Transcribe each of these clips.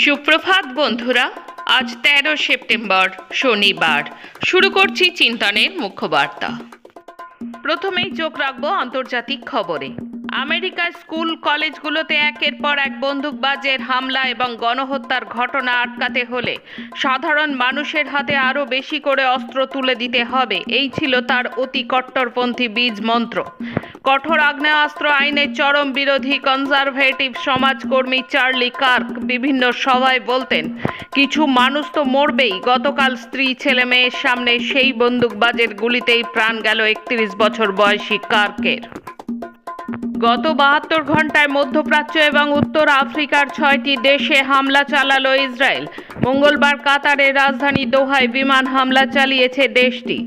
সুপ্রভাত বন্ধুরা, আজ তেরো সেপ্টেম্বর, শনিবার। শুরু করছি চিন্তনের মুখ্য বার্তা প্রথমেই চোখ রাখব আন্তর্জাতিক খবরে। আমেরিকার স্কুল কলেজগুলোতে একের পর এক বন্দুকবাজের হামলা এবং গণহত্যার ঘটনা আটকাতে হলে সাধারণ মানুষের হাতে আরও বেশি করে অস্ত্র তুলে দিতে হবে। এই ছিল তার অতি কট্টরপন্থী বীজ মন্ত্র। কঠোর আগ্নেয়াস্ত্র আইনের চরম বিরোধী কনজারভেটিভ সমাজকর্মী চার্লি কার্ক বিভিন্ন সভায় বলতেন, কিছু মানুষ তো মরবেই। গতকাল স্ত্রী, ছেলে, মেয়ের সামনে সেই বন্দুকবাজের গুলিতেই প্রাণ গেল একত্রিশ বছর বয়সী কার্কের। গত বাহাত্তর ঘন্টায় মধ্যপ্রাচ্য এবং উত্তর আফ্রিকার ছয়টি দেশে হামলা চালালো ইসরায়েল। মঙ্গলবার কাতারের রাজধানী দোহায় বিমান হামলা চালিয়েছে দেশটি।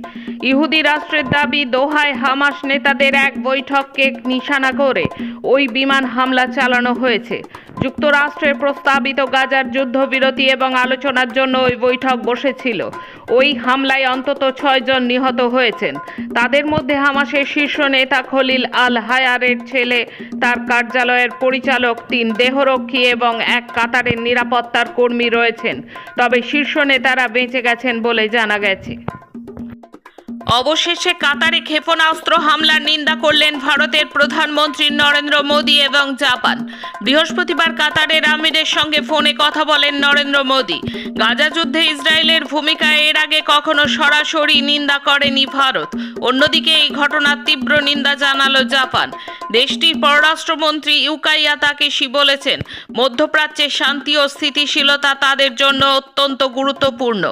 ইহুদি রাষ্ট্রের দাবি, দোহায় হামাস নেতাদের এক বৈঠককে নিশানা করে ওই বিমান হামলা চালানো হয়েছে। যুক্তরাষ্ট্রের প্রস্তাবিত গাজার যুদ্ধবিরতি এবং আলোচনার জন্য ওই বৈঠক বসেছিল। ওই হামলায় অন্তত ছয়জন নিহত হয়েছেন। তাদের মধ্যে হামাসের শীর্ষ নেতা খলিল আল হায়ারের ছেলে, তার কার্যালয়ের পরিচালক তিন দেহরক্ষী এবং এক কাতারের নিরাপত্তার কর্মী রয়েছেন। তবে শীর্ষ নেতারা বেঁচে গেছেন বলে জানা গেছে। অবশেষে কাতারে ক্ষেপণাস্ত্র হামলার নিন্দা করলেন ভারতের প্রধানমন্ত্রী নরেন্দ্র মোদী এবং জাপান। বৃহস্পতিবার কাতারের আমিরের সঙ্গে ফোনে কথা বলেন নরেন্দ্র মোদী। গাজা যুদ্ধে ইসরায়েলের ভূমিকা এর আগে কখনো সরাসরি নিন্দা করেনি ভারত। অন্যদিকে এই ঘটনার তীব্র নিন্দা জানালো জাপান। দেশটির পররাষ্ট্রমন্ত্রী ইউকাইয়া তাকেশি বলেছেন, মধ্যপ্রাচ্যের শান্তি ও স্থিতিশীলতা তাদের জন্য অত্যন্ত গুরুত্বপূর্ণ।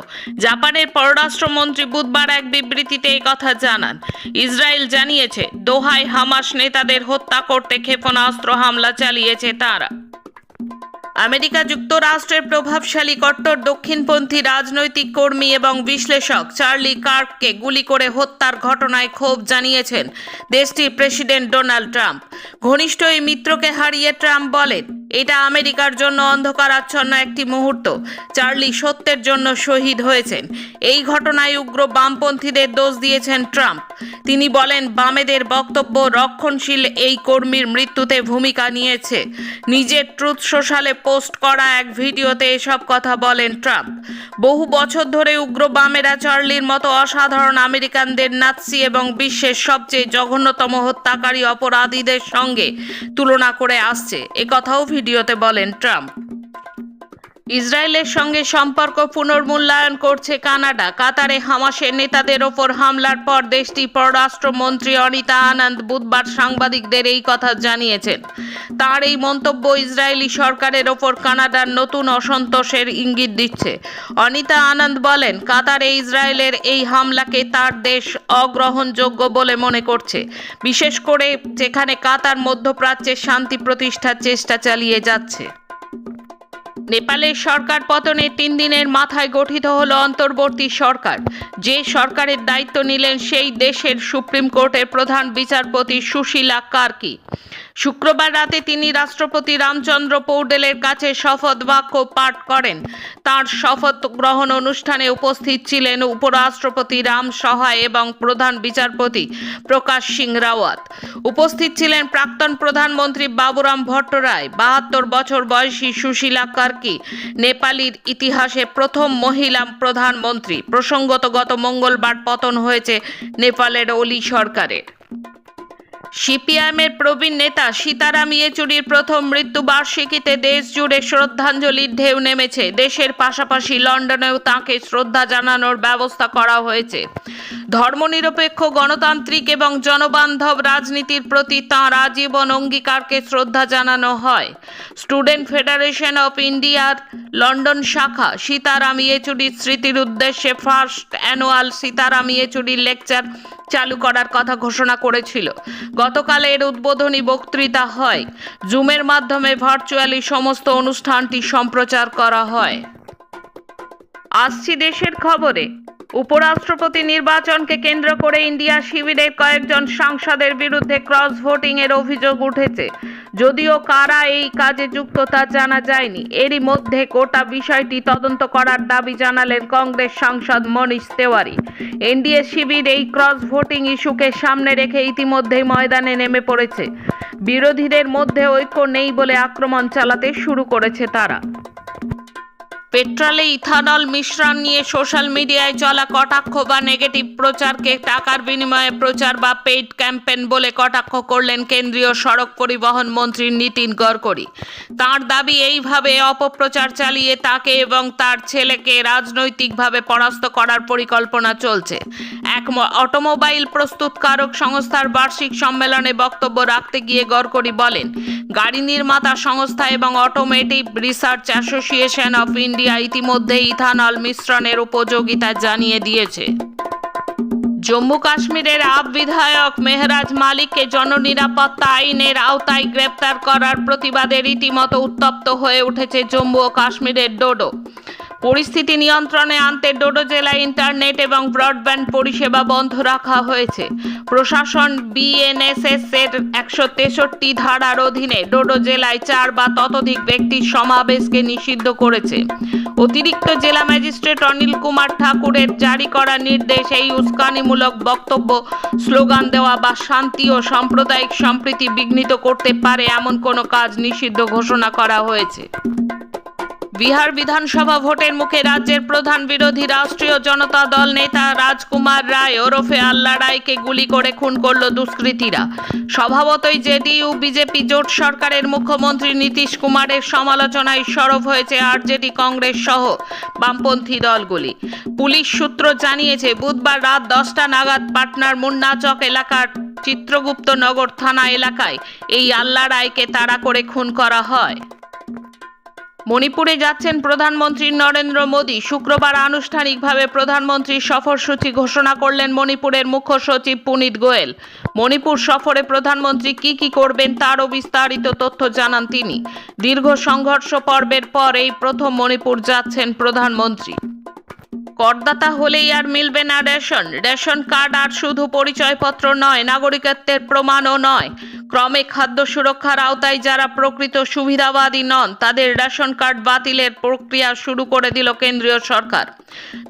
জাপানের পররাষ্ট্রমন্ত্রী বুধবার এক বিবৃতিতে এই কথা জানান। ইসরায়েল জানিয়েছে দোহায় হামাস নেতাদের হত্যা করতে ক্ষেপণাস্ত্র হামলা চালিয়েছে তারা। আমেরিকা যুক্তরাষ্ট্রের প্রভাবশালী কট্টর দক্ষিণপন্থী রাজনৈতিক কর্মী এবং বিশ্লেষক চার্লি কার্ককে গুলি করে হত্যার ঘটনায় ক্ষোভ জানিয়েছেন দেশটির প্রেসিডেন্ট ডোনাল্ড ট্রাম্প। ঘনিষ্ঠ এই মিত্রকে হারিয়ে ট্রাম্প বলেন এটা আমেরিকার জন্য অন্ধকার আচ্ছন্ন একটি মুহূর্ত। চার্লি সত্যের জন্য শহীদ হয়েছেন। এই ঘটনায় উগ্র বামপন্থীদের দোষ দিয়েছেন ট্রাম্প। তিনি বলেন, বামেদের বক্তব্য রক্ষণশীল এই কর্মীর মৃত্যুতে ভূমিকা নিয়েছে। নিজের ট্রুথ সোশ্যালে পোস্ট করা এক ভিডিওতে এসব কথা বলেন ট্রাম্প। বহু বছর ধরে উগ্র বামেরা চার্লির মতো অসাধারণ আমেরিকানদের নাৎসি এবং বিশ্বের সবচেয়ে জঘন্যতম হত্যাকারী অপরাধীদের সঙ্গে তুলনা করে আসছে। একথাও ভিডিওতে বলেন ট্রাম্প। ইসরায়েলের সঙ্গে সম্পর্ক পুনর্মূল্যায়ন করছে কানাডা। কাতারে হামাসের নেতাদের ওপর হামলার পর দেশটি পররাষ্ট্রমন্ত্রী অনিতা আনন্দ বুধবার সাংবাদিকদের এই কথা জানিয়েছেন। তার এই মন্তব্য ইসরায়েলি সরকারের ওপর কানাডার নতুন অসন্তোষের ইঙ্গিত দিচ্ছে। অনিতা আনন্দ বলেন, কাতারে ইসরায়েলের এই হামলাকে তার দেশ অগ্রহণযোগ্য বলে মনে করছে। বিশেষ করে যেখানে কাতার মধ্যপ্রাচ্যের শান্তি প্রতিষ্ঠার চেষ্টা চালিয়ে যাচ্ছে। নেপালের সরকার পতনের তিন দিনের মাথায় গঠিত হল অন্তর্বর্তী সরকার। যে সরকারের দায়িত্ব নিলেন সেই দেশের সুপ্রিম কোর্টের প্রধান বিচারপতি সুশীলা কার্কি। শুক্রবার রাতে তিনি রাষ্ট্রপতি রামচন্দ্র পৌডেলের কাছে শপথ বাক্য পাঠ করেন। তার শপথ গ্রহণ অনুষ্ঠানে উপস্থিত ছিলেন উপরাষ্ট্রপতি রাম সহায় এবং প্রধান বিচারপতি প্রকাশ সিং রাওয়াত। উপস্থিত ছিলেন প্রাক্তন প্রধানমন্ত্রী বাবুরাম ভট্টরায়, বাহাত্তর বছর বয়সী সুশীলা কার্কি, নেপালির ইতিহাসে প্রথম মহিলা প্রধানমন্ত্রী। প্রসঙ্গত গত মঙ্গলবার পতন হয়েছে নেপালের অলি সরকারের। সিপিআইএমের প্রবীণ নেতা সীতারাম ইয়েচুরির প্রথম মৃত্যুবার্ষিকীতে দেশ জুড়ে শ্রদ্ধাঞ্জলির ঢেউ নেমেছে। দেশের পাশাপাশি লন্ডনেও তাঁকে শ্রদ্ধা জানানোর ব্যবস্থা করা হয়েছে। ধর্মনিরপেক্ষ গণতান্ত্রিক এবং জনবান্ধব রাজনীতির প্রতি তাঁর আজীবন অঙ্গীকারকে শ্রদ্ধা জানানো হয়। স্টুডেন্ট ফেডারেশন অফ ইন্ডিয়ার লন্ডন শাখা সীতারাম ইয়েচুরির স্মৃতির উদ্দেশ্যে ফার্স্ট অ্যানুয়াল সীতারাম ইয়েচুরির লেকচার চালু করার কথা ঘোষণা করেছিল। গতকাল এর উদ্বোধনী বক্তৃতা হয়। জুমের মাধ্যমে ভার্চুয়ালি সমস্ত অনুষ্ঠানটি সম্প্রচার করা হয়। আসছি দেশের খবরে। উপরাষ্ট্রপতি নির্বাচনকে কেন্দ্র করে ইন্ডিয়া শিবিরের কয়েকজন সাংসদের বিরুদ্ধে ক্রস ভোটিং এর অভিযোগ উঠেছে। যদিও কারা এই কাজে যুক্ত তা জানা যায়নি। এরই মধ্যে গোটা বিষয়টি তদন্ত করার দাবি জানালেন কংগ্রেস সাংসদ মনীষ তেওয়ারি। এনডিএ শিবির এই ক্রস ভোটিং ইস্যুকে সামনে রেখে ইতিমধ্যেই ময়দানে নেমে পড়েছে। বিরোধীদের মধ্যে ঐক্য নেই বলে আক্রমণ চালাতে শুরু করেছে তারা। পেট্রোলে ইথানল মিশ্রণ নিয়ে সোশ্যাল মিডিয়ায় চলা কটাক্ষ বা নেগেটিভ প্রচারকে টাকার বিনিময়ে প্রচার বা পেইড ক্যাম্পেন বলে কটাক্ষ করলেন কেন্দ্রীয় সড়ক পরিবহন মন্ত্রী নীতিন গডকরি। তার দাবি, এইভাবে অপপ্রচার চালিয়ে তাকে এবং তার ছেলেকে রাজনৈতিকভাবে পরাস্ত করার পরিকল্পনা চলছে। এক অটোমোবাইল প্রস্তুতকারক সংস্থার বার্ষিক সম্মেলনে বক্তব্য রাখতে গিয়ে গডকরি বলেন, গাড়ি নির্মাতা সংস্থা এবং automotive research association of India ইতিমধ্যে ইথানল মিশ্রণের উপযোগিতা জানিয়ে দিয়েছে। জম্মু কাশ্মীরের আপ বিধায়ক মেহরাজ মালিককে জননিরাপত্তা আইনের আওতায় গ্রেপ্তার করার প্রতিবাদে রীতিমতো উত্তপ্ত হয়ে উঠেছে জম্মু ও কাশ্মীরের ডোডো। পরিস্থিতি নিয়ন্ত্রণে আনতে ডোডো জেলায় ইন্টারনেট এবং ব্রডব্যান্ড পরিষেবা বন্ধ রাখা হয়েছে। প্রশাসন বিএনএসএস এর একশো তেষট্টি ধারার অধীনে ডোডো জেলায় চার বা ততোধিক ব্যক্তির সমাবেশকে নিষিদ্ধ করেছে। অতিরিক্ত জেলা ম্যাজিস্ট্রেট অনিল কুমার ঠাকুরের জারি করা নির্দেশ এই উস্কানিমূলক বক্তব্য, স্লোগান দেওয়া বা শান্তি ও সাম্প্রদায়িক সম্প্রীতি বিঘ্নিত করতে পারে এমন কোনো কাজ নিষিদ্ধ ঘোষণা করা হয়েছে। বিহার বিধানসভা ভোটের মুখে রাজ্যের প্রধান বিরোধী রাষ্ট্রীয় জনতা দল নেতা রাজকুমার রায় ওরফে আল্লা রায়কে গুলি করে খুন করল দুষ্কৃতীরা। স্বভাবতই জেডিইউ, বিজেপি, জোট সরকারের মুখ্যমন্ত্রী নীতিশ কুমারের সমালোচনায় সরব হয়েছে আরজেডি কংগ্রেস সহ বামপন্থী দলগুলি। পুলিশ সূত্র জানিয়েছে, বুধবার রাত দশটা নাগাদ পাটনার মুন্না চক এলাকার চিত্রগুপ্ত নগর থানা এলাকায় এই আল্লা রায়কে তাড়া করে খুন করা হয়। মণিপুরে যাচ্ছেন প্রধানমন্ত্রী নরেন্দ্র মোদী। শুক্রবার আনুষ্ঠানিকভাবে প্রধানমন্ত্রীর সফরসূচি ঘোষণা করলেন মণিপুরের মুখ্য সচিব পুনিত গোয়েল। মণিপুর সফরে প্রধানমন্ত্রী কি কি করবেন তারও বিস্তারিত তথ্য জানান তিনি। দীর্ঘ সংঘর্ষ পর্বের পর এই প্রথম মণিপুর যাচ্ছেন প্রধানমন্ত্রী। করদাতা হলেই আর মিলবে না রেশন। রেশন কার্ড আর শুধু পরিচয়পত্র নয়, নাগরিকত্বের প্রমাণও নয়। ক্রমে খাদ্য সুরক্ষার আওতায় যারা প্রকৃত সুবিধাবাদী নন, তাদের রেশন কার্ড বাতিলের প্রক্রিয়া শুরু করে দিল কেন্দ্রীয় সরকার।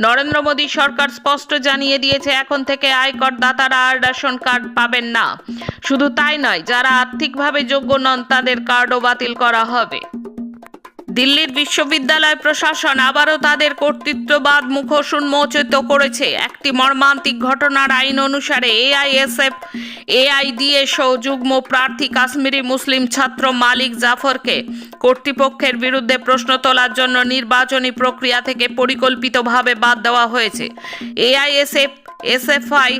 নরেন্দ্র মোদী সরকার স্পষ্ট জানিয়ে দিয়েছে, এখন থেকে আয়কর দাতারা আর রেশন কার্ড পাবেন না। শুধু তাই নয়, যারা আর্থিকভাবে যোগ্য নন, তাদের কার্ডও বাতিল করা হবে। দিল্লির বিশ্ববিদ্যালয় প্রশাসন আবারও তাদের কর্তৃত্ববাদ মুখোশ উন্মোচিত করেছে। একটি মর্মান্তিক ঘটনার আইন অনুসারে এআইএসএফ এআইডিএসও সৌযুগ্ম প্রার্থী কাশ্মীরি মুসলিম ছাত্র মালিক জাফরকে কর্তৃপক্ষের বিরুদ্ধে প্রশ্ন তোলার জন্য নির্বাচনী প্রক্রিয়া থেকে পরিকল্পিতভাবে বাদ দেওয়া হয়েছে। এআইএসএফ এসএফআই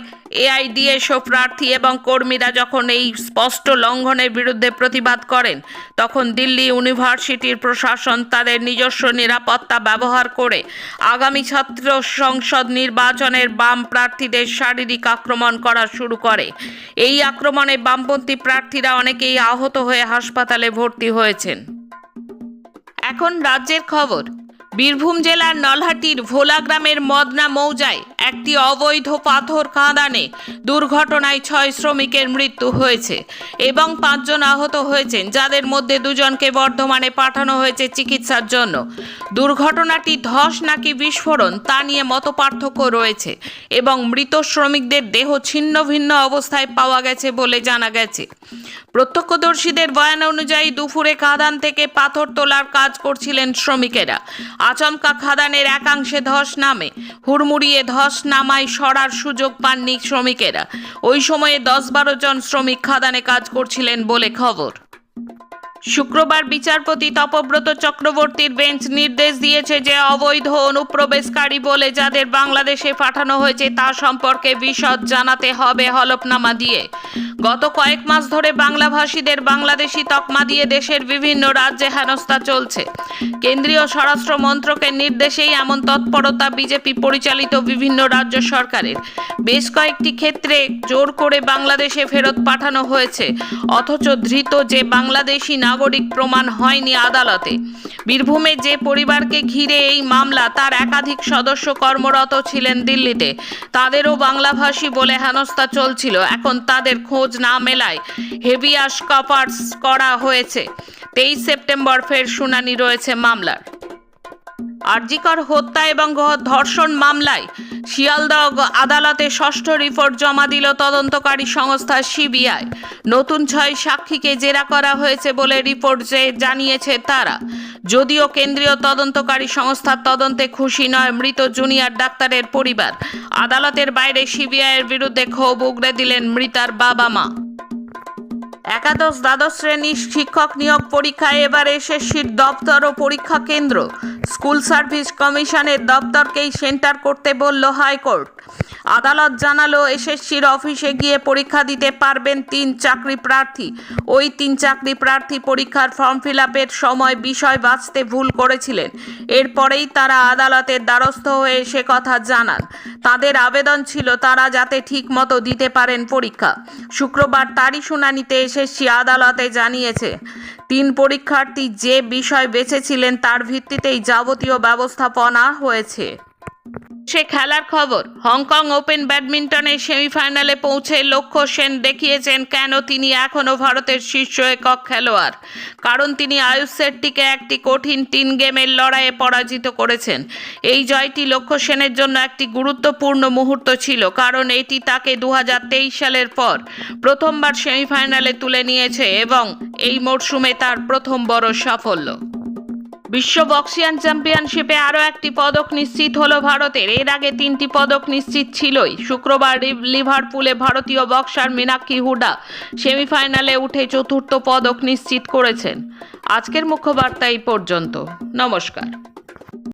এআইডিএসও প্রার্থী এবং কর্মীরা যখন এই স্পষ্ট লঙ্ঘনের বিরুদ্ধে প্রতিবাদ করেন, তখন দিল্লি ইউনিভার্সিটির প্রশাসন তাদের নিজস্ব নিরাপত্তা ব্যবহার করে আগামী ছাত্র সংসদ নির্বাচনের বাম প্রার্থীদের শারীরিক আক্রমণ করা শুরু করে। এই আক্রমণে বামপন্থী প্রার্থীরা অনেকেই আহত হয়ে হাসপাতালে ভর্তি হয়েছেন। এখন রাজ্যের খবর। বীরভূম জেলার নলহাটির ভোলা গ্রামের মদনা মৌজায় একটি অবৈধ পাথর কাঁদানে দুর্ঘটনায় ছয় শ্রমিকের মৃত্যু হয়েছে এবং পাঁচজন আহত হয়েছেন, যাদের মধ্যে দুজনকে বর্ধমানে পাঠানো হয়েছে চিকিৎসার জন্য। দুর্ঘটনাটি ধস নাকি বিস্ফোরণ, তা নিয়ে মতপার্থক্য রয়েছে এবং মৃত শ্রমিকদের দেহ ছিন্ন ভিন্ন অবস্থায় পাওয়া গেছে বলে জানা গেছে। প্রত্যক্ষদর্শীদের বয়ান অনুযায়ী দুপুরে খাদান থেকে পাথর তোলার কাজ করছিলেন শ্রমিকেরা। আচমকা খাদানের একাংশে ধস নামে। হুড়মুড়িয়ে ধস নামায় সরার সুযোগ পাননি শ্রমিকেরা। ওই সময়ে দশ বারো জন শ্রমিক খাদানে কাজ করছিলেন বলে খবর। শুক্রবার বিচারপতি তপব্রত চক্রবর্তীর বেঞ্চ নির্দেশ দিয়েছে যে অবৈধ অনুপ্রবেশকারী বলে যাদের বাংলাদেশে পাঠানো হয়েছে তা সম্পর্কে বিশদ জানাতে হবে হলফনামা দিয়ে। গত কয়েক মাস ধরে বাংলাভাষীদের বাংলাদেশি তকমা দিয়ে দেশের বিভিন্ন রাজ্যে হেনস্থা চলছে। কেন্দ্রীয় স্বরাষ্ট্র মন্ত্রকের নির্দেশেই এমন তৎপরতা বিজেপি পরিচালিত বিভিন্ন রাজ্য সরকারের। বেশ কয়েকটি ক্ষেত্রে জোর করে বাংলাদেশে ফেরত পাঠানো হয়েছে, অথচ ধৃত যে বাংলাদেশি নাগরিক প্রমাণ হয়নি আদালতে। বীরভূমে যে পরিবারকে ঘিরে এই মামলা, তার একাধিক সদস্য কর্মরত ছিলেন দিল্লিতে। তাদেরও বাংলাভাষী বলে হেনস্থা চলছিল। এখন তাদের খোঁজ না মেলায় হেভিয়াস কপার্স করা হয়েছে। তেইশ সেপ্টেম্বর ফের শুনানি রয়েছে মামলার। আরজিকর হত্যা এবং ধর্ষণ মামলায় শিয়ালদহ আদালতে ষষ্ঠ রিপোর্ট জমা দিল তদন্তকারী সংস্থা সিবিআই। নতুন ছয় সাক্ষীকে জেরা করা হয়েছে বলে রিপোর্ট যে জানিয়েছে তারা। যদিও কেন্দ্রীয় তদন্তকারী সংস্থার তদন্তে খুশি নয় মৃত জুনিয়র ডাক্তারের পরিবার। আদালতের বাইরে সিবিআইয়ের বিরুদ্ধে ক্ষোভ উগড়ে দিলেন মৃতার বাবা মা। একাদশ দ্বাদশ শ্রেণির শিক্ষক নিয়োগ পরীক্ষায় এবার এসএসসির দপ্তর ও পরীক্ষা কেন্দ্র। স্কুল সার্ভিস কমিশনের দপ্তরকেই সেন্টার করতে বলল হাইকোর্ট। আদালত জানালো, এসএসসির অফিসে গিয়ে পরীক্ষা দিতে পারবেন তিন চাকরি প্রার্থী। ওই তিন চাকরি প্রার্থী পরীক্ষার ফর্ম ফিল সময় বিষয় বাঁচতে ভুল করেছিলেন। এরপরেই তারা আদালতের দ্বারস্থ হয়ে সে কথা জানান। তাদের আবেদন ছিল, তারা যাতে ঠিক মতো দিতে পারেন পরীক্ষা। শুক্রবার তারই শুনানিতে এসএসসি আদালতে জানিয়েছে, তিন পরীক্ষার্থী যে বিষয় বেছেছিলেন তার ভিত্তিতেই যাবতীয় ব্যবস্থাপনা হয়েছে। সে খেলার খবর। হংকং ওপেন ব্যাডমিন্টনের সেমিফাইনালে পৌঁছে লক্ষ্য সেন দেখিয়েছেন কেন তিনি এখনও ভারতের শীর্ষ একক খেলোয়াড়। কারণ তিনি আয়ুষ শেট্টিকে একটি কঠিন তিন গেমের লড়াইয়ে পরাজিত করেছেন। এই জয়টি লক্ষ্য সেনের জন্য একটি গুরুত্বপূর্ণ মুহূর্ত ছিল, কারণ এটি তাকে দু হাজার তেইশ সালের পর প্রথমবার সেমিফাইনালে তুলে নিয়েছে এবং এই মরশুমে তার প্রথম বড় সাফল্য। বিশ্ব বক্সিয়ান চ্যাম্পিয়নশিপে আরও একটি পদক নিশ্চিত হলো ভারতের। এর আগে তিনটি পদক নিশ্চিত ছিলই। শুক্রবার লিভারপুলে ভারতীয় বক্সার মীনাক্ষী হুডা সেমিফাইনালে উঠে চতুর্থ পদক নিশ্চিত করেছেন। আজকের মুখ্য বার্তা এই পর্যন্ত। নমস্কার।